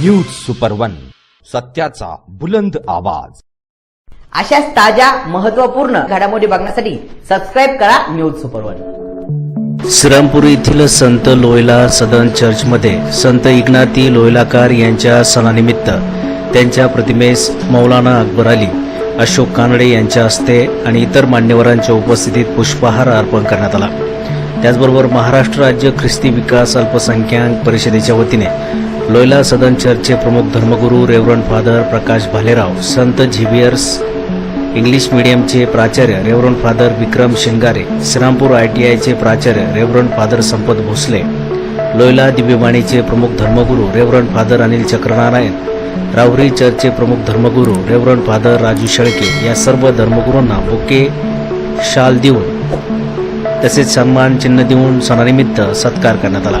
News super one सत्याचा बुलंद आवाज. अशाच ताज्या महत्त्वपूर्ण घडामोडी बघण्यासाठी सबस्क्राईब करा न्यूज सुपर वन श्रीरामपूर येथील संत लोयला सदन चर्चमध्ये संत इग्नाती लोयलाकार यांच्या सणानिमित्त त्यांच्या प्रतिमेस मौलाना अकबर अली अशोक कानडे यांच्या हस्ते आणि इतर मान्यवरांच्या उपस्थितीत पुष्पहार अर्पण करण्यात आला. त्याचबरोबर महाराष्ट्र राज्य ख्रिस्ती विकास अल्पसंख्याक परिषदेच्या वतीने लोयला सदन चर्चचे प्रमुख धर्मगुरू रेवरन फादर प्रकाश भालेराव संत झिवियर्स इंग्लिश मीडियमचे प्राचार्य reverend father Vikram Shingare Shrirampur I T आयचे प्राचार्य रेवरन फादर संपत भोसले लोयला दिव्यवाणीचे प्रमुख धर्मगुरू रेवरन फादर अनिल चक्रनारायण रावरी चर्चचे प्रमुख धर्मगुरू रेवरन फादर राजू शेळके या सर्व धर्मगुरूंना बुके शाल देऊन तसेच सन्मान चिन्ह देऊन सणानिमित्त सत्कार करण्यात आला.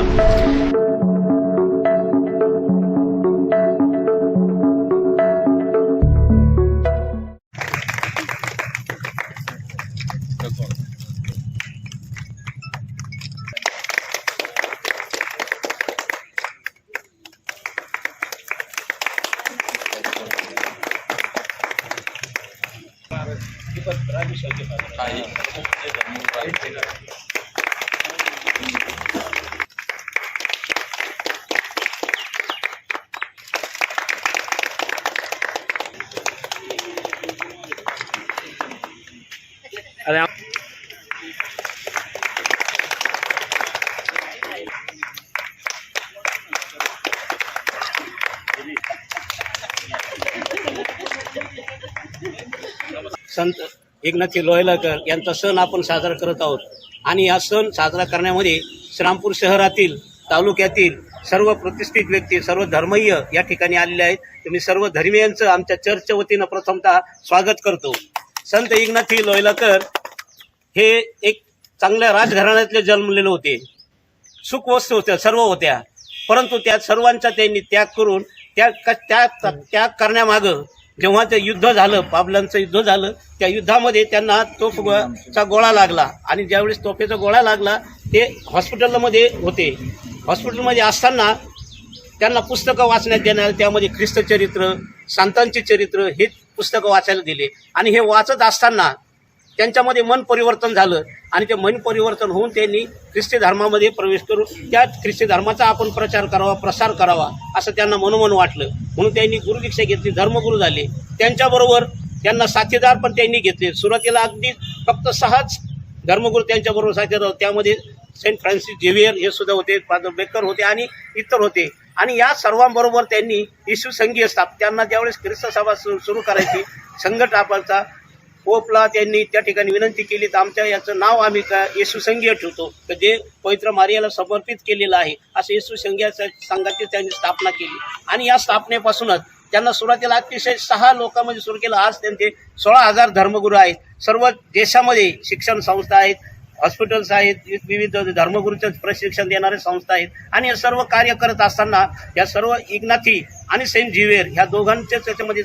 पत्राभिषेक संत एकनाथी लोयलाकर यांचा सण आपण साजरा करत आहोत. आणि हा सण साजरा करण्यामध्ये श्रामपूर शहरातील तालुक्यातील सर्व प्रतिष्ठित व्यक्ती सर्व धर्मीय या ठिकाणी आलेले आहेत. तर मी सर्व धर्मीयांचं आमच्या चर्चच्या वतीनं प्रथमतः स्वागत करतो. संत एकनाथी लोयलाकर हे एक चांगल्या राजघराण्यातले जन्मलेले होते. सुखवस्तू होत्या सर्व होत्या. परंतु त्या सर्वांचा त्यांनी त्याग करून त्या त्या त्याग करण्यामागं जेव्हा ते युद्ध झालं पाबलांचं युद्ध झालं त्या युद्धामध्ये त्यांना तोफ चा गोळा लागला. आणि ज्यावेळेस तोफेचा गोळा लागला ते हॉस्पिटलमध्ये होते. हॉस्पिटलमध्ये असताना त्यांना पुस्तकं वाचण्यात देणार त्यामध्ये ख्रिस्त चरित्र संतांचे चरित्र हे पुस्तकं वाचायला दिले आणि हे वाचत असताना त्यांच्यामध्ये मन परिवर्तन झालं आणि ते मन परिवर्तन होऊन त्यांनी ख्रिस्ती धर्मामध्ये प्रवेश करून त्या ख्रिस्ती धर्माचा आपण प्रचार करावा प्रसार करावा असं त्यांना मनोमन वाटलं. म्हणून त्यांनी गुरुदीक्षा घेतली धर्मगुरू झाले. त्यांच्याबरोबर त्यांना साथीदार पण त्यांनी घेतले. सुरुवातीला अगदी फक्त सहाच धर्मगुरू त्यांच्याबरोबर साथीदार त्यामध्ये सेंट फ्रान्सिस झेवियर हे सुद्धा होते फादर बेकर होते आणि इतर होते. आणि या सर्वांबरोबर त्यांनी येशू संघीय स्थाप त्यांना ज्यावेळेस ख्रिस्त सभा सुरू करायची संघटापाचा पोपला त्यांनी त्या ठिकाणी विनंती केली तर आमच्या याचं नाव आम्ही का येशू संघीय ठेवतो. तर जे पवित्र मारियाला समर्पित केलेलं आहे असं येशू संघीय संघाची त्यांनी स्थापना केली. आणि या स्थापनेपासूनच त्यांना सुरुवातीला अतिशय सहा लोकांमध्ये सुरू केलं. आज त्यांचे सोळा हजार धर्मगुरू आहेत. सर्व देशामध्ये शिक्षण संस्था आहेत हॉस्पिटल्स आहेत विविध धर्मगुरूचं प्रशिक्षण देणारे संस्था आहेत. आणि हे सर्व कार्य करत असताना या सर्व इग्नाथी आणि सेंट झिवेर ह्या दोघांच्याच त्याच्यामध्ये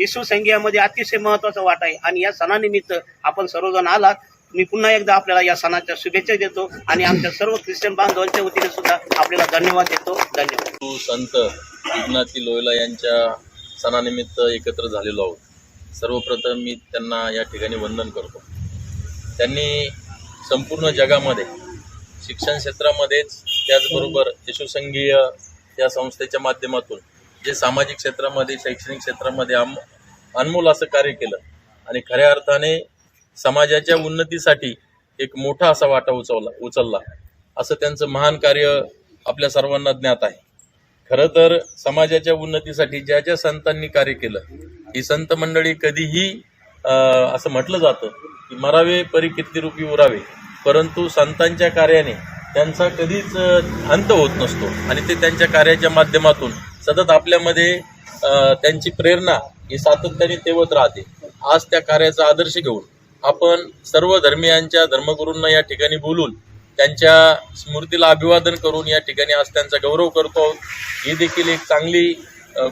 येशू संघीयामध्ये अतिशय महत्त्वाचा वाटा आहे. आणि या सणानिमित्त आपण सर्वजण आलात. मी पुन्हा एकदा आपल्याला या सणाच्या शुभेच्छा देतो. आणि आमच्या सर्व ख्रिश्चन बांधवांच्या वतीने सुद्धा आपल्याला धन्यवाद देतो. धन्यवाद. तू संत इग्नाती लोयला यांच्या सणानिमित्त एकत्र झालेलो आहोत. सर्वप्रथम मी त्यांना या ठिकाणी वंदन करतो. त्यांनी संपूर्ण जगामध्ये शिक्षण क्षेत्रामध्येच त्याचबरोबर यशुसंघीय या संस्थेच्या माध्यमातून जे सामाजिक क्षेत्रामध्ये शैक्षणिक क्षेत्रामध्ये आम अनमोल असं कार्य केलं. आणि खऱ्या अर्थाने समाजाच्या उन्नतीसाठी एक मोठा असा वाटा उचवला उचलला. असं त्यांचं महान कार्य आपल्या सर्वांना ज्ञात आहे. खरं तर समाजाच्या उन्नतीसाठी ज्या ज्या संतांनी कार्य केलं ही संत मंडळी कधीही असं म्हटलं जातं की मरावे परी किती रूपी उरावे. परंतु संतांच्या कार्याने त्यांचा कधीच अंत होत नसतो. आणि ते त्यांच्या कार्याच्या माध्यमातून सतत आपल्यामध्ये त्यांची प्रेरणा ही सातत्याने तेवत राहते. आज त्या कार्याचा आदर्श घेऊन आपण सर्व धर्मियांच्या धर्मगुरूंना या ठिकाणी बोलून त्यांच्या स्मृतीला अभिवादन करून या ठिकाणी आज त्यांचा गौरव करतो ही देखील एक चांगली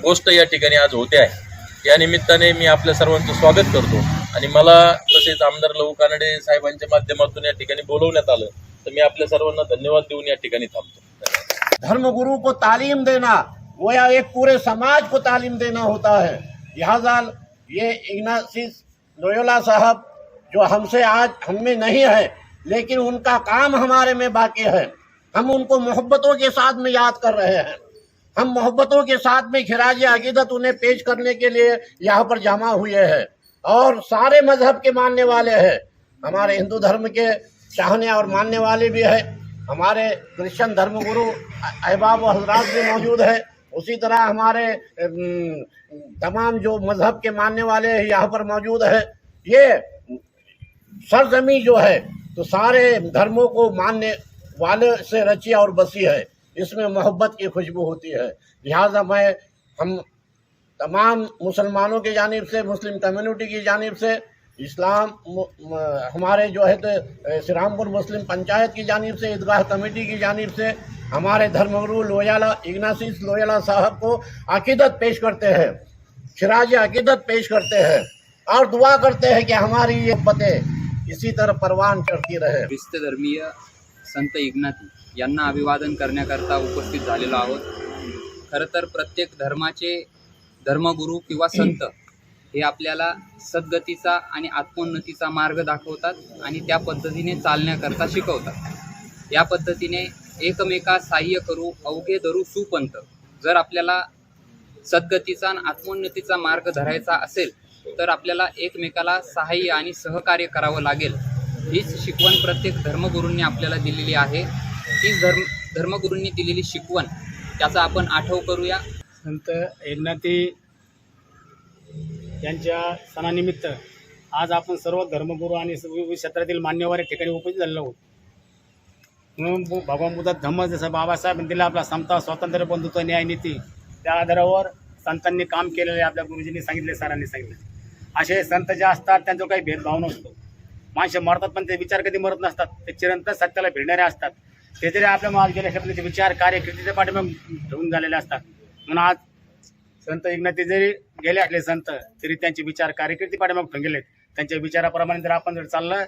गोष्ट या ठिकाणी आज होते आहे. या निमित्ताने मी आपल्या सर्वांचं स्वागत करतो. आणि मला तसेच आमदार लहू कानडे साहेबांच्या माध्यमातून या ठिकाणी बोलवण्यात आलं तर मी आपल्या सर्वांना धन्यवाद देऊन या ठिकाणी थांबतो. धर्मगुरू धर्मगुरु को तालीम देना वो या एक पूरे समाज को तालीम देना होता है। लिहाजा ये इग्नासिस लोयोला साहब, जो हमसे आज हम में नहीं है, लेकिन उनका काम हमारे में बाकी है। हम उनको मोहब्बतों के साथ में याद कर रहे हैं। हम मोहब्बतों के साथ में खिराज अकीदत उन्हें पेश करने के लिए यहाँ पर जमा हुए हैं। और सारे मज़हब के मानने वाले हैं। हमारे हिंदू धर्म के चाहने और मानने वाले भी है। हमारे क्रिश्चियन धर्मगुरु अहबाब हजरात भी मौजूद है। उसी तरह हमारे तमाम जो मजहब के मानने वाले यहाँ पर मौजूद है। ये सरजमी जो है तो सारे धर्मों को मानने वाले से रची और बसी है। इसमें मोहब्बत की खुशबू होती है। लिहाजा मैं हम तमाम मुसलमानों की जानब से मुस्लिम कम्युनिटी की जानब से इस्लाम हमारे जो है तो श्रीरामपुर मुस्लिम पंचायत की जानब से ईदगाह कमेटी की जानब से हमारे धर्मगुरु लोयाला इग्नासिस लोयाला साहब को अकीदत पेश करते हैं। खिराज अकीदत पेश करते हैं और दुआ करते हैं कि हमारी ये पतें इसी तरह परवान करती रहे। ख्रिस्त धर्मीय संत इग्नाती यांना अभिवादन करण्याकरता उपस्थित झालेलो आहोत. खरं तर प्रत्येक धर्माचे धर्मगुरू किंवा संत हे आपल्याला सद्गतीचा आणि आत्मोन्नतीचा मार्ग दाखवतात आणि त्या पद्धतीने चालण्याकरता शिकवतात. या पद्धतीने एकमेका सहाय्य करू अवघे धरू सुपंत. जर आपल्याला सद्गतीचा आणि आत्मोन्नतीचा मार्ग धरायचा असेल तर आपल्याला एकमेकाला सहाय्य आणि सहकार्य करावं लागेल. हीच शिकवण प्रत्येक धर्मगुरूंनी आपल्याला दिलेली आहे. हीच धर्म धर्मगुरूंनी दिलेली शिकवण त्याचा आपण आठव करूया. संत एकनाथी यांच्या सणानिमित्त आज आपण सर्व धर्मगुरू आणि क्षेत्रातील मान्यवर ठिकाणी उपस्थित झालेलो आहोत. म्हणून भगवान बुद्धात धम्म जसं बाबासाहेबांनी दिला आपला समता स्वातंत्र्य बंधुत्व न्यायनीती त्या आधारावर संतांनी काम केलेले आपल्या गुरुजींनी सांगितले सरांनी सांगितले असे संत जे असतात त्यांचा काही भेदभाव नसतो. माणसं मरतात पण ते विचार कधी मरत नसतात. ते चिरंतन सत्याला भिडणारे असतात. ते जरी आपल्या माल गेल्या शब्दाचे विचार कार्य कीर्तीच्या पाठीमाग ठेवून झालेले असतात. म्हणून आज संत इग्नाती जरी गेले असले संत तरी त्यांचे विचार कार्यकिर्ती पाठीमाग ठेवून गेलेत. त्यांच्या विचाराप्रमाणे जर आपण जर चाललं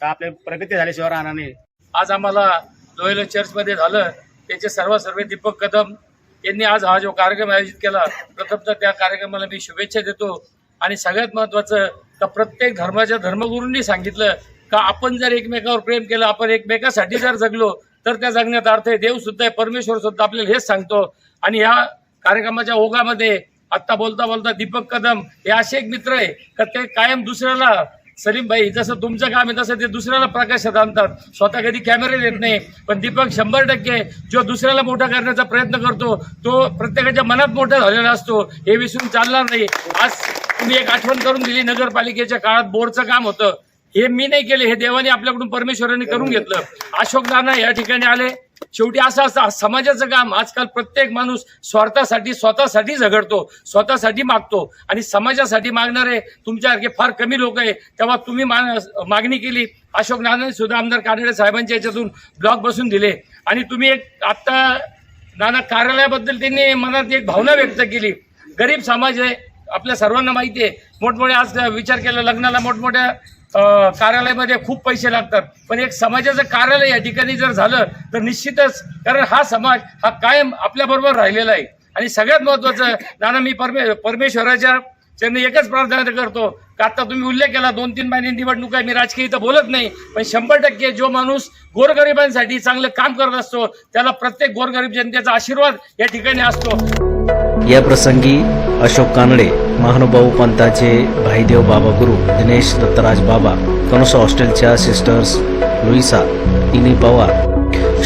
तर आपली प्रगती झाल्याशिवाय राहणार नाही. आज आम्हाला लोयल चर्चमध्ये झालं. त्याचे सर्व सर्वे दीपक कदम यांनी आज हा जो कार्यक्रम आयोजित केला प्रथमतः त्या कार्यक्रमाला मी शुभेच्छा देतो. आणि सगळ्यात महत्त्वाचं का प्रत्येक धर्माच्या धर्मगुरूंनी सांगितलं का आपण जर एकमेकावर प्रेम केलं आपण एकमेकासाठी जर जगलो तर त्या जगण्यात अर्थ आहे देव सुद्धा आहे परमेश्वर सुद्धा आपल्याला हेच सांगतो. आणि ह्या कार्यक्रमाच्या ओघामध्ये आत्ता बोलता बोलता दीपक कदम हे असे एक मित्र आहे का ते कायम दुसऱ्याला सलीम भाई जसं तुमचं काम आहे तसं ते दुसऱ्याला प्रकाशात आणतात. स्वतः कधी कॅमेरे येत नाही पण दीपक शंभर टक्के जो दुसऱ्याला मोठा करण्याचा प्रयत्न करतो तो प्रत्येकाच्या मनात मोठा झालेला असतो. हे विसरून चालणार नाही. आज तुम्ही एक आठवण करून दिली नगरपालिकेच्या काळात बोरचं काम होतं. हे मी नाही केले हे देवाने आपल्याकडून परमेश्वराने करून घेतलं. अशोक नाना या ठिकाणी आले. शेवटी असं असतं समाजाचं काम आजकाल प्रत्येक माणूस स्वार्थासाठी स्वतःसाठी झगडतो स्वतःसाठी मागतो. आणि समाजासाठी मागणारे तुमच्यासारखे फार कमी लोक आहे तेव्हा तुम्ही मागणी केली. अशोक नानाने सुद्धा आमदार कानडे साहेबांच्या याच्यातून ब्लॉक बसून दिले. आणि तुम्ही एक आत्ता नाना कार्यालयाबद्दल त्यांनी मनात एक भावना व्यक्त केली. गरीब समाज आहे आपल्या सर्वांना माहिती आहे. मोठमोठे आज विचार केला लग्नाला मोठमोठ्या कार्यालयामध्ये खूप पैसे लागतात. पण एक समाजाचं कार्यालय या ठिकाणी जर झालं तर निश्चितच कारण हा समाज हा कायम आपल्याबरोबर राहिलेला आहे. आणि सगळ्यात महत्वाचं नाना मी परमे परमेश्वराच्या त्यांनी एकच प्रार्थना करतो का आता तुम्ही उल्लेख केला दोन तीन महिने निवडणूक आहे मी राजकीय इथं बोलत नाही पण शंभर टक्के जो माणूस गोरगरिबांसाठी चांगलं काम करत असतो त्याला प्रत्येक गोरगरीब जनतेचा आशीर्वाद या ठिकाणी असतो. या प्रसंगी अशोक कानडे महानुभाऊ पंथाचे भाईदेव बाबा गुरु दिनेश दत्तराज बाबा कनोसा हॉस्टेलच्या सिस्टर्स लुईसा इनी पवार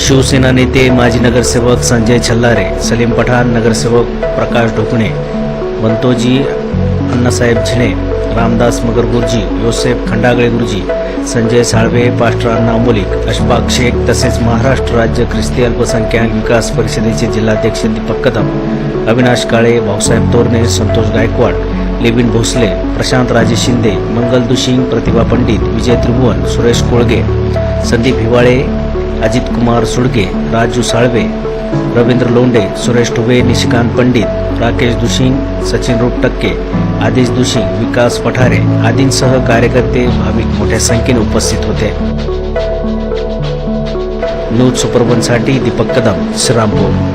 शिवसेना नेते माजी नगरसेवक संजय छल्लारे सलीम पठाण नगरसेवक प्रकाश ढोकणे बंतोजी अण्णासाहेब झिणे रामदास मगर गुरुजी योसेफ खंडागळे गुरुजी संजय साळवे पास्टर अण्णा मोलिक अशफाक शेख तसेच महाराष्ट्र राज्य ख्रिस्ती अल्पसंख्याक विकास परिषदेचे जिल्हाध्यक्ष दीपक कदम अविनाश काळे भाऊसाहेब तोरणे संतोष गायकवाड लिबिन भोसले प्रशांत राजे शिंदे मंगल दुशिंग प्रतिभा पंडित विजय त्रिभुवन सुरेश कोळगे संदीप हिवाळे अजित कुमार सुडगे राजू साळवे रवींद्र लोंढे सुरेश ठुबे निशिकांत पंडित राकेश दुशिंग सचिन रुपटक्के आदेश दुशिंग विकास पठारे आदींसह कार्यकर्ते भाविक मोठ्या संख्येने उपस्थित होते. न्यूज सुपरवनसाठी दीपक कदम श्रीरामपूर.